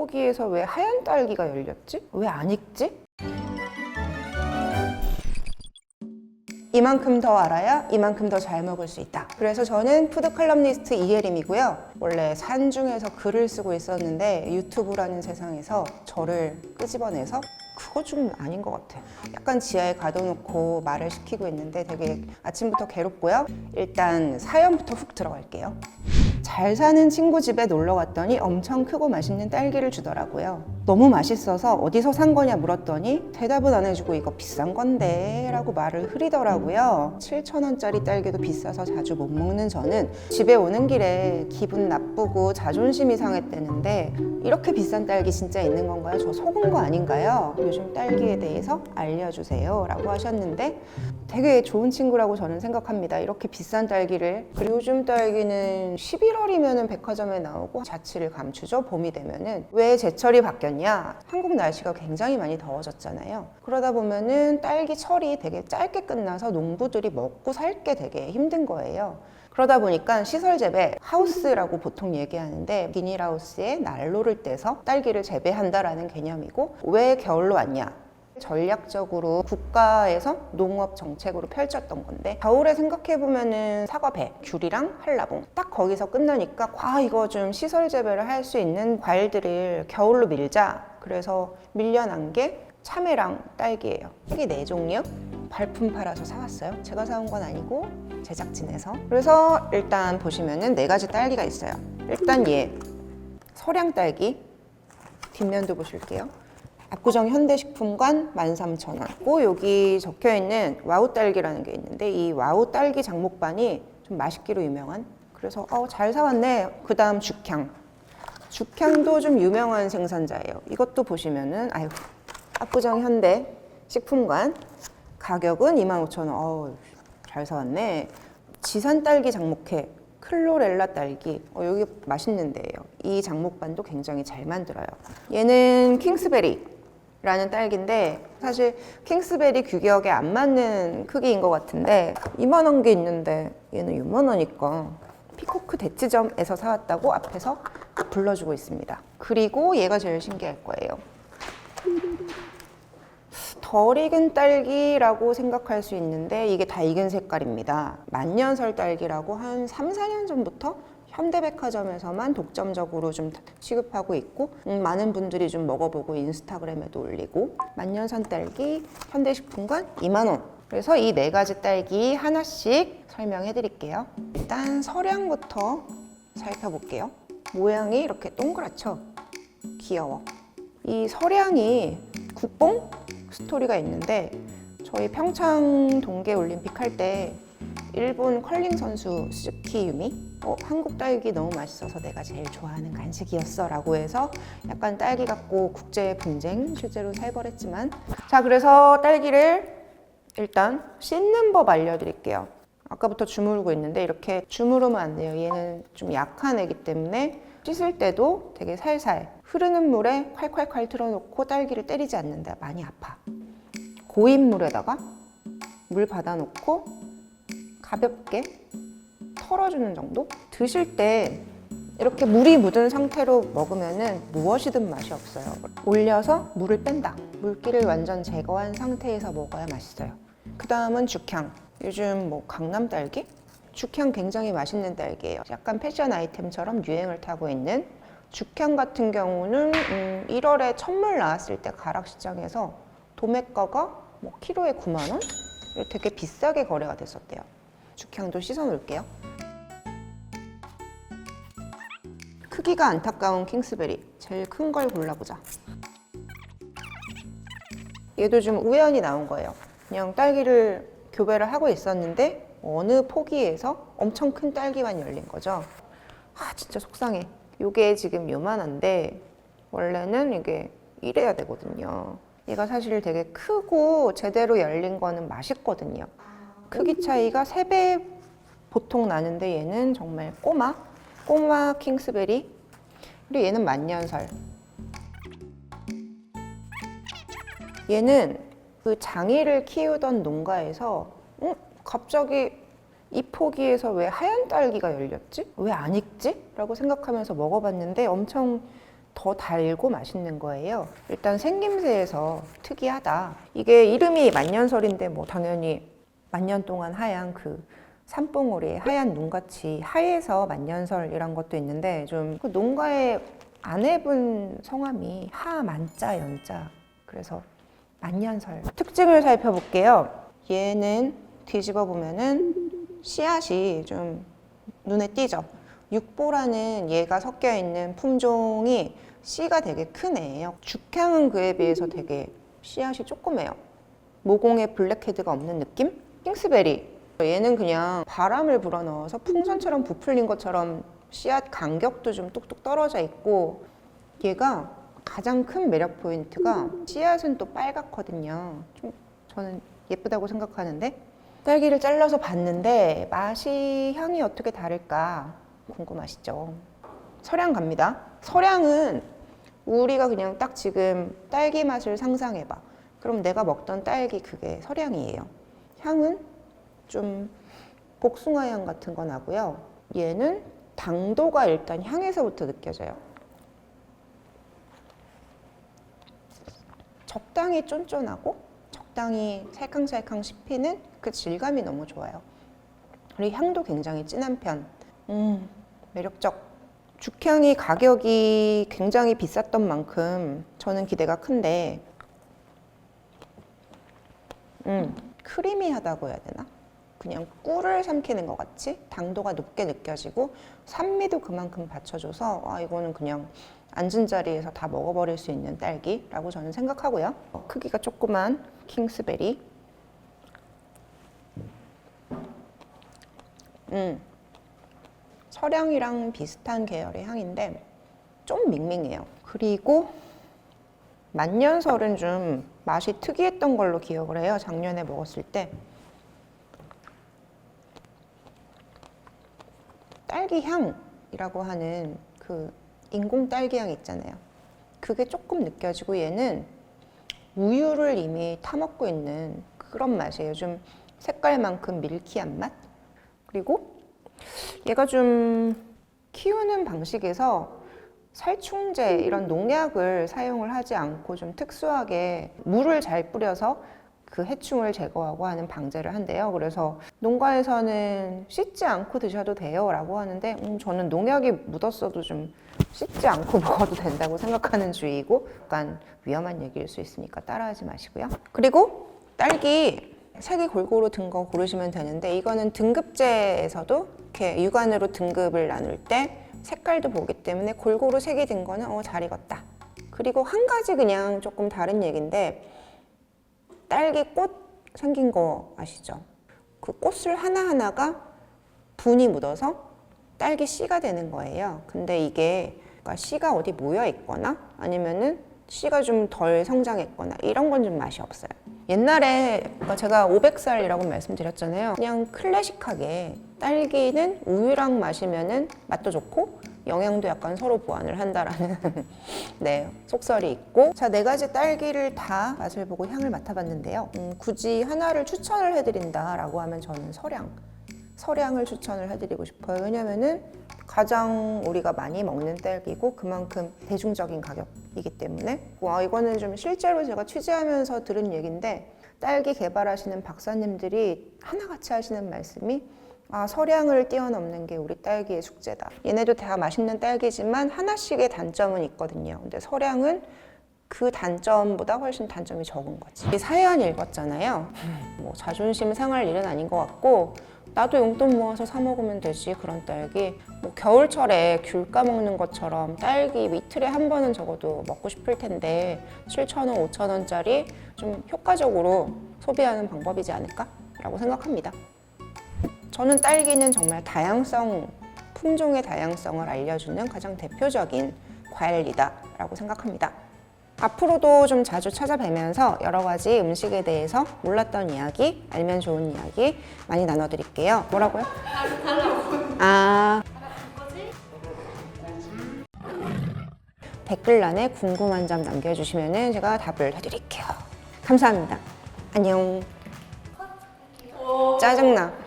포기해서 왜 하얀 딸기가 열렸지? 왜 안 익지? 이만큼 더 알아야 이만큼 더 잘 먹을 수 있다. 그래서 저는 푸드 칼럼니스트 이예림이고요. 원래 산 중에서 글을 쓰고 있었는데 유튜브라는 세상에서 저를 끄집어내서 그거 좀 아닌 것 같아. 약간 지하에 가둬놓고 말을 시키고 있는데 되게 아침부터 괴롭고요. 일단 사연부터 훅 들어갈게요. 잘 사는 친구 집에 놀러 갔더니 엄청 크고 맛있는 딸기를 주더라고요. 너무 맛있어서 어디서 산 거냐 물었더니 대답은 안 해주고 이거 비싼 건데 라고 말을 흐리더라고요. 7,000원짜리 딸기도 비싸서 자주 못 먹는 저는 집에 오는 길에 기분 나쁘고 자존심이 상했대는데 이렇게 비싼 딸기 진짜 있는 건가요? 저 속은 거 아닌가요? 요즘 딸기에 대해서 알려주세요 라고 하셨는데 되게 좋은 친구라고 저는 생각합니다. 이렇게 비싼 딸기를 그리고 요즘 딸기는 11월이면 백화점에 나오고 자취를 감추죠. 봄이 되면은 왜 제철이 바뀌었냐? 한국 날씨가 굉장히 많이 더워졌잖아요. 그러다 보면은 딸기 철이 되게 짧게 끝나서 농부들이 먹고 살게 되게 힘든 거예요. 그러다 보니까 시설 재배 하우스라고 보통 얘기하는데 비닐하우스에 난로를 떼서 딸기를 재배한다라는 개념이고 왜 겨울로 왔냐? 전략적으로 국가에서 농업 정책으로 펼쳤던 건데 겨울에 생각해 보면은 사과배, 귤이랑 한라봉 딱 거기서 끝나니까 아 이거 좀 시설 재배를 할 수 있는 과일들을 겨울로 밀자 그래서 밀려난 게 참외랑 딸기예요. 딸기 네 종류 발품 팔아서 사왔어요. 제가 사온 건 아니고 제작진에서. 그래서 일단 보시면은 네 가지 딸기가 있어요. 일단 얘 서량 딸기 뒷면도 보실게요. 압구정 현대식품관 13,000원. 고 여기 적혀 있는 와우 딸기라는 게 있는데 이 와우 딸기 장목반이 좀 맛있기로 유명한. 그래서 어, 잘 사왔네. 그다음 죽향. 죽향도 좀 유명한 생산자예요. 이것도 보시면은 아유 압구정 현대 식품관 가격은 25,000원. 어우, 잘 사왔네. 지산 딸기 장목회, 클로렐라 딸기. 어, 여기 맛있는데요. 이 장목반도 굉장히 잘 만들어요. 얘는 킹스베리 라는 딸기인데 사실 킹스베리 규격에 안 맞는 크기인 것 같은데 이만한 게 있는데 얘는 요만하니까 피코크 대치점에서 사왔다고 앞에서 불러주고 있습니다. 그리고 얘가 제일 신기할 거예요. 덜 익은 딸기라고 생각할 수 있는데 이게 다 익은 색깔입니다. 만년설 딸기라고 한 3, 4년 전부터 현대백화점에서만 독점적으로 좀 취급하고 있고 음, 많은 분들이 좀 먹어보고 인스타그램에도 올리고 만년산 딸기 현대식품관 2만 원. 그래서 이 네 가지 딸기 하나씩 설명해 드릴게요. 일단 서량부터 살펴볼게요. 모양이 이렇게 동그랗죠? 귀여워. 이 서량이 국뽕 스토리가 있는데 저희 평창 동계 올림픽 할 때 일본 컬링 선수 스즈키 유미? 어, 한국 딸기 너무 맛있어서 내가 제일 좋아하는 간식이었어 라고 해서 약간 딸기 갖고 국제 분쟁 실제로 살벌했지만. 자 그래서 딸기를 일단 씻는 법 알려드릴게요. 아까부터 주무르고 있는데 이렇게 주무르면 안 돼요 얘는 좀 약한 애기 때문에 씻을 때도 되게 살살 흐르는 물에 콸콸콸 틀어놓고 딸기를 때리지 않는다. 많이 아파. 고인 물에다가 물 받아놓고 가볍게 털어주는 정도? 드실 때 이렇게 물이 묻은 상태로 먹으면은 무엇이든 맛이 없어요. 올려서 물을 뺀다. 물기를 완전 제거한 상태에서 먹어야 맛있어요. 그 다음은 죽향. 요즘 뭐 강남 딸기? 죽향 굉장히 맛있는 딸기예요. 약간 패션 아이템처럼 유행을 타고 있는 죽향 같은 경우는 음, 1월에 첫물 나왔을 때 가락시장에서 도매가가 뭐 키로에 9만 원? 되게 비싸게 거래가 됐었대요. 죽향도 씻어 놓을게요. 크기가 안타까운 킹스베리 제일 큰 걸 골라보자. 얘도 좀 우연히 나온 거예요. 그냥 딸기를 교배를 하고 있었는데 어느 포기에서 엄청 큰 딸기만 열린 거죠. 아 진짜 속상해. 요게 지금 요만한데 원래는 이게 이래야 되거든요. 얘가 사실 되게 크고 제대로 열린 거는 맛있거든요. 크기 차이가 3배 보통 나는데 얘는 정말 꼬마 꼬마 킹스베리 그리고 얘는 만년설 얘는 그 장이를 키우던 농가에서 어? 갑자기 이 포기에서 왜 하얀 딸기가 열렸지? 왜 안 익지? 라고 생각하면서 먹어봤는데 엄청 더 달고 맛있는 거예요. 일단 생김새에서 특이하다. 이게 이름이 만년설인데 뭐 당연히 만년 동안 하얀 그 산봉우리의 하얀 눈같이 하얘서 만년설이란 것도 있는데 좀 그 농가에 안 해본 성함이 하만자 연자 그래서 만년설 특징을 살펴볼게요. 얘는 뒤집어 보면은 씨앗이 좀 눈에 띄죠. 육보라는 얘가 섞여 있는 품종이 씨가 되게 큰 애예요. 죽향은 그에 비해서 되게 씨앗이 조그매요. 모공에 블랙헤드가 없는 느낌? 킹스베리. 얘는 그냥 바람을 불어넣어서 풍선처럼 부풀린 것처럼 씨앗 간격도 좀 뚝뚝 떨어져 있고 얘가 가장 큰 매력 포인트가 씨앗은 또 빨갛거든요. 좀 저는 예쁘다고 생각하는데 딸기를 잘라서 봤는데 맛이 향이 어떻게 다를까 궁금하시죠? 설향 갑니다. 설향은 우리가 그냥 딱 지금 딸기 맛을 상상해봐. 그럼 내가 먹던 딸기 그게 설향이에요. 향은 좀 복숭아 향 같은 거 나고요. 얘는 당도가 일단 향에서부터 느껴져요. 적당히 쫀쫀하고 적당히 살캉살캉 씹히는 그 질감이 너무 좋아요. 그리고 향도 굉장히 진한 편. 음, 매력적. 죽향이 가격이 굉장히 비쌌던 만큼 저는 기대가 큰데, 음, 크리미하다고 해야 되나? 그냥 꿀을 삼키는 것 같이 당도가 높게 느껴지고 산미도 그만큼 받쳐줘서 아 이거는 그냥 앉은 자리에서 다 먹어버릴 수 있는 딸기라고 저는 생각하고요. 어, 크기가 조그만 킹스베리. 음, 설향이랑 비슷한 계열의 향인데 좀 밍밍해요. 그리고 만년설은 좀 맛이 특이했던 걸로 기억을 해요. 작년에 먹었을 때. 딸기 향이라고 하는 그 인공 딸기 향 있잖아요. 그게 조금 느껴지고 얘는 우유를 이미 타먹고 있는 그런 맛이에요. 좀 색깔만큼 밀키한 맛. 그리고 얘가 좀 키우는 방식에서 살충제 이런 농약을 사용을 하지 않고 좀 특수하게 물을 잘 뿌려서 그 해충을 제거하고 하는 방제를 한대요. 그래서 농가에서는 씻지 않고 드셔도 돼요라고 하는데 음, 저는 농약이 묻었어도 좀 씻지 않고 먹어도 된다고 생각하는 주의고 약간 위험한 얘기일 수 있으니까 따라하지 마시고요. 그리고 딸기 색이 골고루 든 거 고르시면 되는데 이거는 등급제에서도 이렇게 육안으로 등급을 나눌 때 색깔도 보기 때문에 골고루 색이 든 거는 어, 잘 익었다. 그리고 한 가지 그냥 조금 다른 얘기인데 딸기 꽃 생긴 거 아시죠? 그 꽃을 하나하나가 분이 묻어서 딸기 씨가 되는 거예요. 근데 이게 그러니까 씨가 어디 모여 있거나 아니면은 씨가 좀 덜 성장했거나 이런 건 좀 맛이 없어요. 옛날에 그러니까 제가 500살이라고 말씀드렸잖아요. 그냥 클래식하게 딸기는 우유랑 마시면은 맛도 좋고 영양도 약간 서로 보완을 한다라는 네 속설이 있고 자 네 가지 딸기를 다 맛을 보고 향을 맡아봤는데요. 음, 굳이 하나를 추천을 해드린다라고 하면 저는 설향 설향을 추천을 해드리고 싶어요. 왜냐면은 가장 우리가 많이 먹는 딸기고 그만큼 대중적인 가격이기 때문에 와 이거는 좀 실제로 제가 취재하면서 들은 얘기인데 딸기 개발하시는 박사님들이 하나같이 하시는 말씀이 아 설향을 뛰어넘는 게 우리 딸기의 숙제다. 얘네도 다 맛있는 딸기지만 하나씩의 단점은 있거든요. 근데 설향은 그 단점보다 훨씬 단점이 적은 거지. 이 사연 읽었잖아요. 뭐 자존심 상할 일은 아닌 것 같고 나도 용돈 모아서 사 먹으면 되지 그런 딸기. 뭐 겨울철에 귤 까먹는 것처럼 딸기 이틀에 한 번은 적어도 먹고 싶을 텐데 7천 원, 5천 원짜리 좀 효과적으로 소비하는 방법이지 않을까라고 생각합니다. 저는 딸기는 정말 다양성, 품종의 다양성을 알려주는 가장 대표적인 과일이다라고 생각합니다. 앞으로도 좀 자주 찾아뵈면서 여러 가지 음식에 대해서 몰랐던 이야기, 알면 좋은 이야기 많이 나눠드릴게요. 뭐라고요? 아. 댓글란에 궁금한 점 남겨주시면 제가 답을 해드릴게요. 감사합니다. 안녕. 짜증나.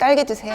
딸기 드세요.